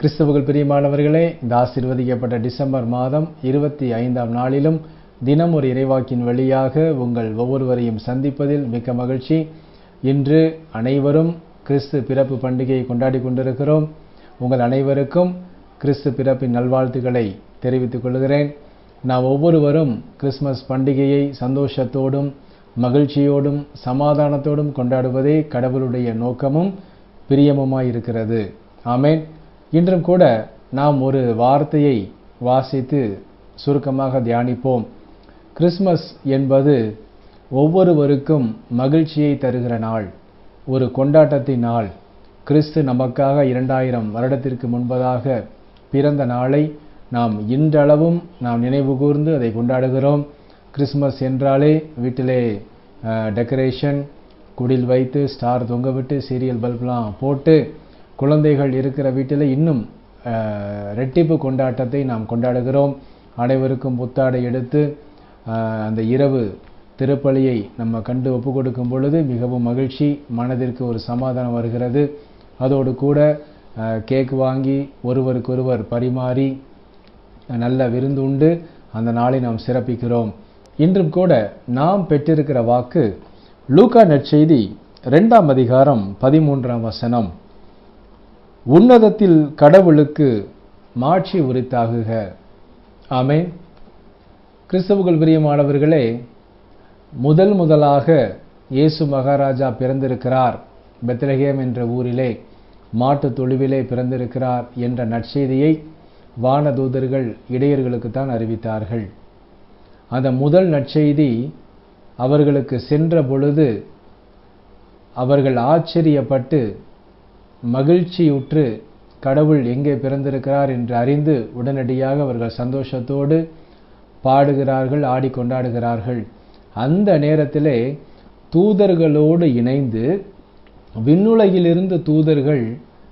கிறிஸ்தவர்கள் பிரியமானவர்களே இந்த ஆசிர்வதிக்கப்பட்ட டிசம்பர் மாதம் இருபத்தி ஐந்தாம் நாளிலும் தினம் ஒரு இறைவாக்கின் வழியாக உங்கள் ஒவ்வொருவரையும் சந்திப்பதில் மிக்க மகிழ்ச்சி. இன்று அனைவரும் கிறிஸ்து பிறப்பு பண்டிகையை கொண்டாடி கொண்டிருக்கிறோம். உங்கள் அனைவருக்கும் கிறிஸ்து பிறப்பின் நல்வாழ்த்துக்களை தெரிவித்துக் கொள்கிறேன். நாம் ஒவ்வொருவரும் கிறிஸ்மஸ் பண்டிகையை சந்தோஷத்தோடும் மகிழ்ச்சியோடும் சமாதானத்தோடும் கொண்டாடுவதே கடவுளுடைய நோக்கமும் பிரியமுமாயிருக்கிறது. ஆமேன். இன்றும் கூட நாம் ஒரு வார்த்தையை வாசித்து சுருக்கமாக தியானிப்போம். கிறிஸ்மஸ் என்பது ஒவ்வொருவருக்கும் மகிழ்ச்சியை தருகிற நாள் ஒரு கொண்டாட்டத்தின் நாள். கிறிஸ்து நமக்காக இரண்டாயிரம் வருடத்திற்கு முன்பதாக பிறந்த நாளை நாம் இன்றளவும் நாம் நினைவு கூர்ந்து அதை கொண்டாடுகிறோம். கிறிஸ்மஸ் என்றாலே வீட்டிலே டெக்கரேஷன் குடில் வைத்து ஸ்டார் தொங்கவிட்டு சீரியல் பல்ப்லாம் போட்டு குழந்தைகள் இருக்கிற வீட்டில் இன்னும் ரெட்டிப்பு கொண்டாட்டத்தை நாம் கொண்டாடுகிறோம். அனைவருக்கும் புத்தாடை எடுத்து அந்த இரவு திருப்பலியை நம்ம கண்டு ஒப்பு கொடுக்கும் பொழுது மிகவும் மகிழ்ச்சி மனதிற்கு ஒரு சமாதானம் வருகிறது. அதோடு கூட கேக் வாங்கி ஒருவருக்கொருவர் பரிமாறி நல்ல விருந்து உண்டு. அந்த நாளை நாம் சிறப்பிக்கிறோம். இன்றும் கூட நாம் பெற்றிருக்கிற வாக்கு லூகா நற்செய்தி ரெண்டாம் அதிகாரம் பதிமூன்றாம் வசனம். உன்னதத்தில் கடவுளுக்கு மாட்சி உரித்தாகுக. ஆமே கிறிஸ்தவுகள் பிரியமானவர்களே முதல் முதலாக இயேசு மகாராஜா பிறந்திருக்கிறார். பெத்லகேம் என்ற ஊரிலே மாட்டு தொழுவிலே பிறந்திருக்கிறார் என்ற நற்செய்தியை வானதூதர்கள் இடையர்களுக்கு தான் அறிவித்தார்கள். அந்த முதல் நற்செய்தி அவர்களுக்கு சென்ற பொழுது அவர்கள் ஆச்சரியப்பட்டு மகிழ்ச்சியுற்று கடவுள் எங்கே பிறந்திருக்கிறார் என்று அறிந்து உடனடியாக அவர்கள் சந்தோஷத்தோடு பாடுகிறார்கள் ஆடி கொண்டாடுகிறார்கள் அந்த நேரத்திலே தூதர்களோடு இணைந்து விண்ணுலகிலிருந்து தூதர்கள்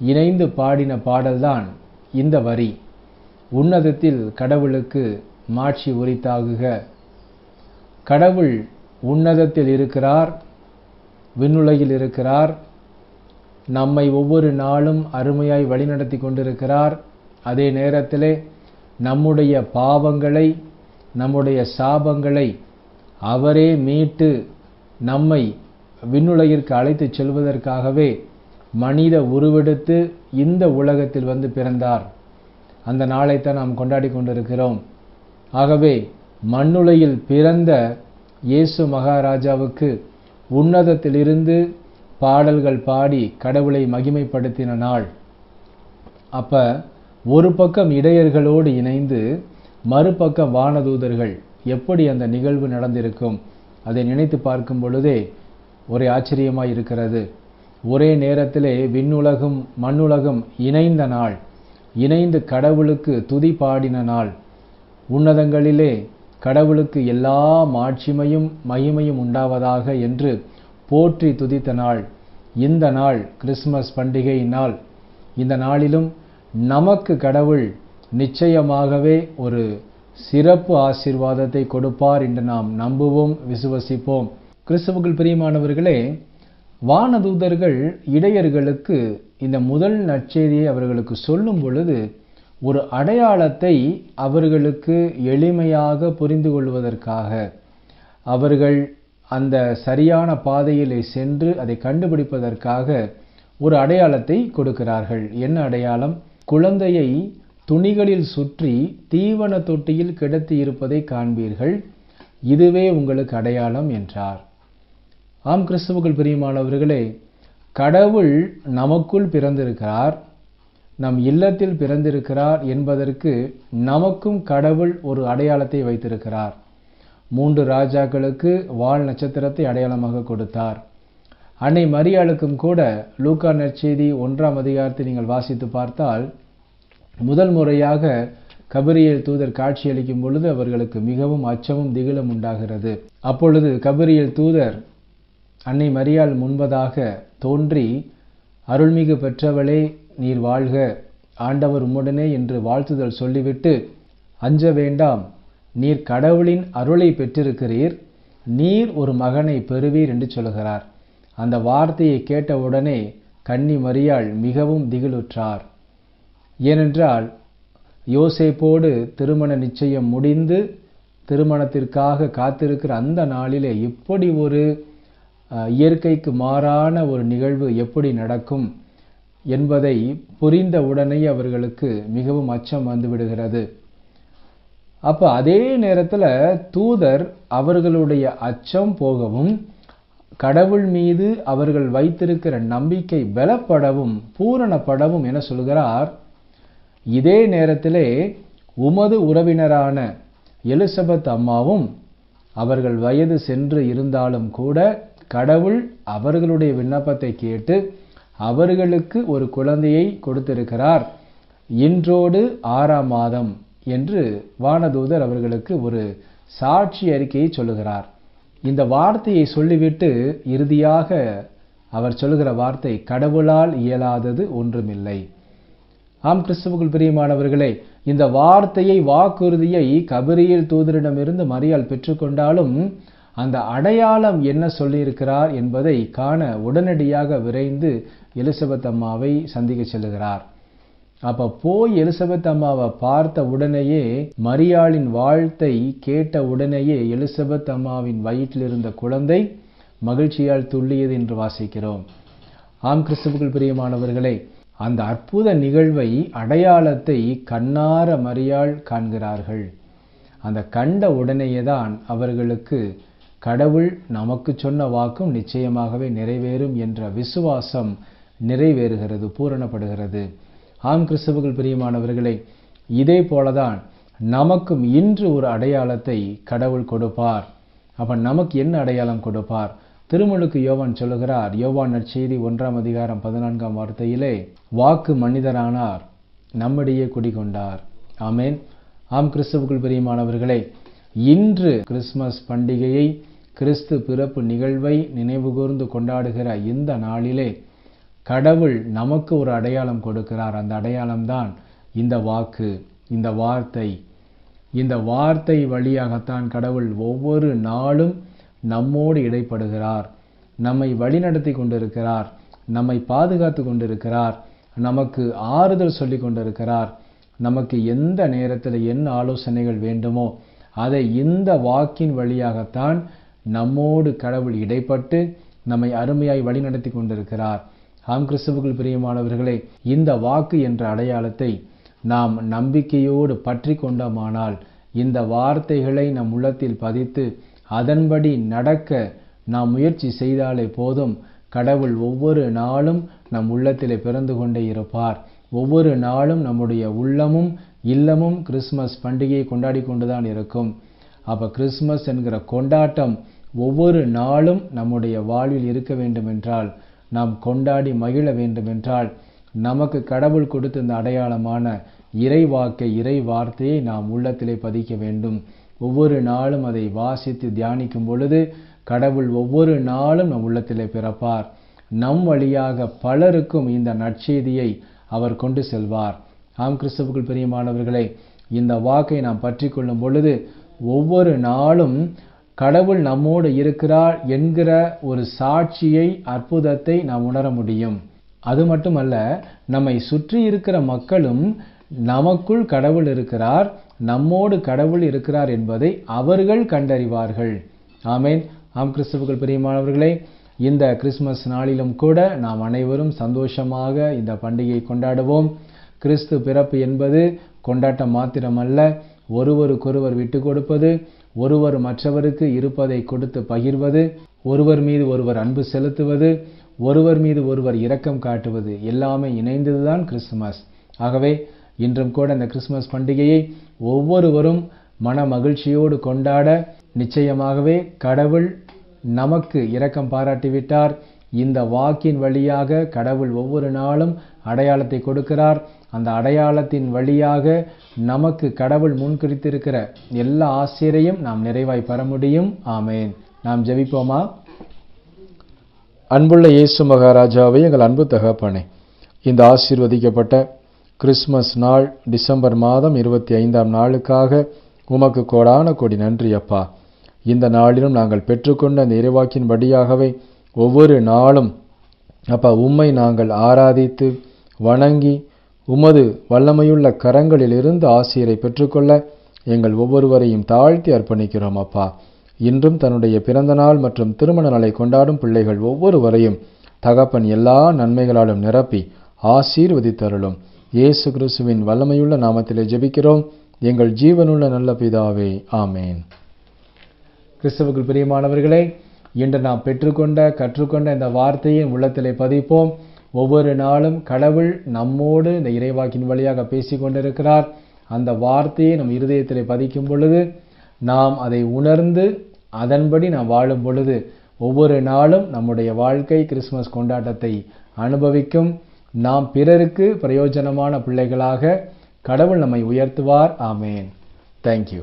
இணைந்து பாடின பாடல்தான் இந்த வரி. உன்னதத்தில் கடவுளுக்கு மாட்சி உரித்தாகுக. கடவுள் உன்னதத்தில் இருக்கிறார் விண்ணுலகில் இருக்கிறார் நம்மை ஒவ்வொரு நாளும் அருமையாய் வழிநடத்தி கொண்டிருக்கிறார். அதே நேரத்திலே நம்முடைய பாவங்களை நம்முடைய சாபங்களை அவரே மீட்டு நம்மை விண்ணுலகிற்கு அழைத்து செல்வதற்காகவே மனித உருவெடுத்து இந்த உலகத்தில் வந்து பிறந்தார். அந்த நாளைத்தான் நாம் கொண்டாடி கொண்டிருக்கிறோம். ஆகவே மண்ணுலையில் பிறந்த இயேசு மகாராஜாவுக்கு உன்னதத்திலிருந்து பாடல்கள் பாடி கடவுளை மகிமைப்படுத்தின நாள். அப்ப ஒரு பக்கம் இடையர்களோடு இணைந்து மறுபக்கம் வானதூதர்கள் எப்படி அந்த நிகழ்வு நடந்திருக்கும் அதை நினைத்து பார்க்கும் பொழுதே ஒரே ஆச்சரியமாய் இருக்கிறது. ஒரே நேரத்திலே விண்ணுலகும் மண்ணுலகம் இணைந்த நாள். இணைந்து கடவுளுக்கு துதி பாடின நாள். உன்னதங்களிலே கடவுளுக்கு எல்லா மாட்சிமையும் மகிமையும் உண்டாவதாக என்று போற்றி துதித்த நாள் இந்த நாள் கிறிஸ்மஸ் பண்டிகை நாள் இந்த நாளிலும் நமக்கு கடவுள் நிச்சயமாகவே ஒரு சிறப்பு ஆசீர்வாதத்தை கொடுப்பார் என்று நாம் நம்புவோம் விசுவசிப்போம். கிறிஸ்துவுக்குள் பிரியமானவர்களே வானதூதர்கள் இடையர்களுக்கு இந்த முதல் நற்செய்தியை அவர்களுக்கு சொல்லும் பொழுது ஒரு அடையாளத்தை அவர்களுக்கு எளிமையாக புரிந்து கொள்வதற்காக அவர்கள் அந்த சரியான பாதையிலே சென்று அதை கண்டுபிடிப்பதற்காக ஒரு அடையாளத்தை கொடுக்கிறார்கள். என்ன அடையாளம்? குழந்தையை துணிகளில் சுற்றி தீவன தொட்டியில் கிடத்தி இருப்பதை காண்பீர்கள். இதுவே உங்களுக்கு அடையாளம் என்றார். ஆம் கிறிஸ்துவுக்குள் பிரியமானவர்களே கடவுள் நமக்குள் பிறந்திருக்கிறார். நம் இல்லத்தில் பிறந்திருக்கிறார் என்பதற்கு நமக்கும் கடவுள் ஒரு அடையாளத்தை வைத்திருக்கிறார். மூன்று ராஜாக்களுக்கு வால் நட்சத்திரத்தை அடையாளமாக கொடுத்தார். அன்னை மரியாளுக்கும் கூட லூக்கா நற்செய்தி ஒன்றாம் அதிகாரத்தை நீங்கள் வாசித்து பார்த்தால் முதல் முறையாக கபிரியல் தூதர் காட்சியளிக்கும் பொழுது அவர்களுக்கு மிகவும் அச்சமும் திகிலும் உண்டாகிறது. அப்பொழுது கபிரியல் தூதர் அன்னை மரியாள் முன்பதாக தோன்றி அருள்மிகு பெற்றவளே நீர் வாழ்க. ஆண்டவர் உம்முடனே என்று வாழ்த்துதல் சொல்லிவிட்டு அஞ்ச வேண்டாம். நீர் கடவுளின் அருளை பெற்றிருக்கிறீர். நீர் ஒரு மகனை பெறுவீர் என்று சொல்கிறார். அந்த வார்த்தையை கேட்டவுடனே கன்னி மரியாள் மிகவும் திகிலுற்றார். ஏனென்றால் யோசேப்போடு திருமண நிச்சயம் முடிந்து திருமணத்திற்காக காத்திருக்கிற அந்த நாளிலே இப்படி ஒரு இயற்கைக்கு மாறான ஒரு நிகழ்வு எப்படி நடக்கும் என்பதை புரிந்த உடனே அவர்களுக்கு மிகவும் அச்சம் வந்துவிடுகிறது அப்போ அதே நேரத்தில் தூதர் அவர்களுடைய அச்சம் போகவும் கடவுள் மீது அவர்கள் வைத்திருக்கிற நம்பிக்கை பலப்படவும் பூரணப்படவும் என சொல்கிறார். இதே நேரத்திலே உமது உறவினரான எலிசபெத் அம்மாவும் அவர்கள் வயது சென்று இருந்தாலும் கூட கடவுள் அவர்களுடைய விண்ணப்பத்தை கேட்டு அவர்களுக்கு ஒரு குழந்தையை கொடுத்திருக்கிறார். இன்றோடு ஆறாம் மாதம். என்று வானதூதர் அவர்களுக்கு ஒரு சாட்சி அறிக்கையை சொல்லுகிறார். இந்த வார்த்தையை சொல்லிவிட்டு இறுதியாக அவர் சொல்லுகிற வார்த்தை கடவுளால் இயலாதது ஒன்றுமில்லை. ஆம் கிறிஸ்துவுக்குள் பிரியமானவர்களே இந்த வார்த்தையை வாக்குறுதியை கபிரியல் தூதரிடமிருந்து மரியால் பெற்றுக்கொண்டாலும் அந்த அடையாளம் என்ன சொல்லியிருக்கிறார் என்பதை காண உடனடியாக விரைந்து எலிசபெத் அம்மாவை சந்திக்க செல்லுகிறார். அப்ப போய் எலிசபெத் அம்மாவை பார்த்த உடனேயே மரியாளின் வாழ்த்தை கேட்ட உடனேயே எலிசபெத் அம்மாவின் வயிற்றில் இருந்த குழந்தை மகிழ்ச்சியால் துள்ளியது என்று வாசிக்கிறோம். ஆம் கிறிஸ்துவுக்குள் பிரியமானவர்களே அந்த அற்புத நிகழ்வை அடையாளத்தை கண்ணார மரியாள் காண்கிறார்கள். அந்த கண்ட உடனேயே தான் அவர்களுக்கு கடவுள் நமக்கு சொன்ன வாக்கும் நிச்சயமாகவே நிறைவேறும் என்ற விசுவாசம் நிறைவேறுகிறது பூரணப்படுகிறது. ஆம் கிறிஸ்துவுக்குள் பிரியமானவர்களே இதே போலதான் நமக்கும் இன்று ஒரு அடையாளத்தை கடவுள் கொடுப்பார். அப்ப நமக்கு என்ன அடையாளம் கொடுப்பார்? திருமுழுக்கு யோவான் சொல்லுகிறார் யோவான் நற்செய்தி ஒன்றாம் அதிகாரம் பதினான்காம் வார்த்தையிலே வாக்கு மனிதரானார் நம்மிடையே குடிகொண்டார். ஆமேன். ஆம் கிறிஸ்துவுக்குள் பிரியமானவர்களே இன்று கிறிஸ்மஸ் பண்டிகையை கிறிஸ்து பிறப்பு நிகழ்வை நினைவுகூர்ந்து கொண்டாடுகிற இந்த நாளிலே கடவுள் நமக்கு ஒரு அடையாளம் கொடுக்கிறார். அந்த அடையாளம்தான் இந்த வாக்கு இந்த வார்த்தை. இந்த வார்த்தை வழியாகத்தான் கடவுள் ஒவ்வொரு நாளும் நம்மோடு இடைப்படுகிறார். நம்மை வழிநடத்தி கொண்டிருக்கிறார். நம்மை பாதுகாத்து கொண்டிருக்கிறார். நமக்கு ஆறுதல் சொல்லி கொண்டிருக்கிறார். நமக்கு எந்த நேரத்தில் என்ன ஆலோசனைகள் வேண்டுமோ அதை இந்த வாக்கின் வழியாகத்தான் நம்மோடு கடவுள் இடைப்பட்டு நம்மை அருமையாய் வழிநடத்தி கொண்டிருக்கிறார். ஆம் கிறிஸ்துவுக்குள் பிரியமானவர்களே இந்த வாக்கு என்ற அடையாளத்தை நாம் நம்பிக்கையோடு பற்றி கொண்டோமானால் இந்த வார்த்தைகளை நம் உள்ளத்தில் பதித்து அதன்படி நடக்க நாம் முயற்சி செய்தாலே போதும். கடவுள் ஒவ்வொரு நாளும் நம் உள்ளத்திலே பிறந்து கொண்டே இருப்பார். ஒவ்வொரு நாளும் நம்முடைய உள்ளமும் இல்லமும் கிறிஸ்மஸ் பண்டிகையை கொண்டாடி கொண்டுதான் இருக்கும். அப்போ கிறிஸ்மஸ் என்கிற கொண்டாட்டம் ஒவ்வொரு நாளும் நம்முடைய வாழ்வில் இருக்க வேண்டும் என்றால் நாம் கொண்டாடி மகிழ வேண்டுமென்றால் நமக்கு கடவுள் கொடுத்த இந்த அடையாளமான இறைவாக்கை இறை வார்த்தையை நாம் உள்ளத்திலே பதிக்க வேண்டும். ஒவ்வொரு நாளும் அதை வாசித்து தியானிக்கும் பொழுது கடவுள் ஒவ்வொரு நாளும் நம் உள்ளத்திலே பிறப்பார். நம் வழியாக பலருக்கும் இந்த நற்செய்தியை அவர் கொண்டு செல்வார். ஆம் கிறிஸ்துவுக்குள் பிரியமானவர்களே இந்த வாக்கை நாம் பற்றி கொள்ளும் பொழுது ஒவ்வொரு நாளும் கடவுள் நம்மோடு இருக்கிறார் என்கிற ஒரு சாட்சியை அற்புதத்தை நாம் உணர முடியும். அது மட்டுமல்ல நம்மை சுற்றி இருக்கிற மக்களும் நமக்குள் கடவுள் இருக்கிறார் நம்மோடு கடவுள் இருக்கிறார் என்பதை அவர்கள் கண்டறிவார்கள். ஆமேன். ஆம் கிறிஸ்துவுக்குள் பிரியமானவர்களே இந்த கிறிஸ்மஸ் நாளிலும் கூட நாம் அனைவரும் சந்தோஷமாக இந்த பண்டிகையை கொண்டாடுவோம். கிறிஸ்து பிறப்பு என்பது கொண்டாட்டம் மாத்திரமல்ல ஒருவருக்கொருவர் விட்டு கொடுப்பது ஒருவர் மற்றவருக்கு இருப்பதை கொடுத்து பகிர்வது ஒருவர் மீது ஒருவர் அன்பு செலுத்துவது ஒருவர் மீது ஒருவர் இரக்கம் காட்டுவது எல்லாமே இணைந்ததுதான் கிறிஸ்துமஸ். ஆகவே இன்றும் கூட இந்த கிறிஸ்துமஸ் பண்டிகையை ஒவ்வொருவரும் மன மகிழ்ச்சியோடு கொண்டாட நிச்சயமாகவே கடவுள் நமக்கு இரக்கம் பாராட்டிவிட்டார். இந்த வாக்கின் வழியாக கடவுள் ஒவ்வொரு நாளும் அடையாளத்தை கொடுக்கிறார். அந்த அடையாளத்தின் வழியாக நமக்கு கடவுள் முன்குறித்திருக்கிற எல்லா ஆசிரியரையும் நாம் நிறைவாய் பெற முடியும். ஆமேன். நாம் ஜெபிப்போமா? அன்புள்ள இயேசு மகாராஜாவை எங்கள் அன்பு தகப்பனே இந்த ஆசீர்வதிக்கப்பட்ட கிறிஸ்மஸ் நாள் டிசம்பர் மாதம் இருபத்தி ஐந்தாம் நாளுக்காக உமக்கு கோடான கோடி நன்றி அப்பா. இந்த நாளிலும் நாங்கள் பெற்றுக்கொண்ட அந்த இறைவாக்கின்படியாகவே ஒவ்வொரு நாளும் அப்பா உம்மை நாங்கள் ஆராதித்து வணங்கி உமது வல்லமையுள்ள கரங்களிலிருந்து ஆசிரியரை பெற்றுக்கொள்ள எங்கள் ஒவ்வொருவரையும் தாழ்த்தி அர்ப்பணிக்கிறோம் அப்பா. இன்றும் தன்னுடைய பிறந்த நாள் மற்றும் திருமண நாளை கொண்டாடும் பிள்ளைகள் ஒவ்வொருவரையும் தகப்பன் எல்லா நன்மைகளாலும் நிரப்பி ஆசீர்வதித்தருளும். இயேசு கிறிஸ்துவின் வல்லமையுள்ள நாமத்திலே ஜெபிக்கிறோம். எங்கள் ஜீவனுள்ள நல்ல பிதாவே ஆமேன். கிறிஸ்துவுக்குள் பிரியமானவர்களே இன்று நாம் பெற்றுக்கொண்ட கற்றுக்கொண்ட இந்த வார்த்தையை உள்ளத்திலே பதிப்போம். ஒவ்வொரு நாளும் கடவுள் நம்மோடு இந்த இறைவாக்கின் வழியாக பேசிக் கொண்டிருக்கிறார். அந்த வார்த்தையை நம் இருதயத்தில் பதிக்கும் பொழுது நாம் அதை உணர்ந்து அதன்படி நாம் வாழும் பொழுது ஒவ்வொரு நாளும் நம்முடைய வாழ்க்கை கிறிஸ்மஸ் கொண்டாட்டத்தை அனுபவிக்கும். நாம் பிறருக்கு பிரயோஜனமான பிள்ளைகளாக கடவுள் நம்மை உயர்த்துவார். ஆமேன். தேங்க்யூ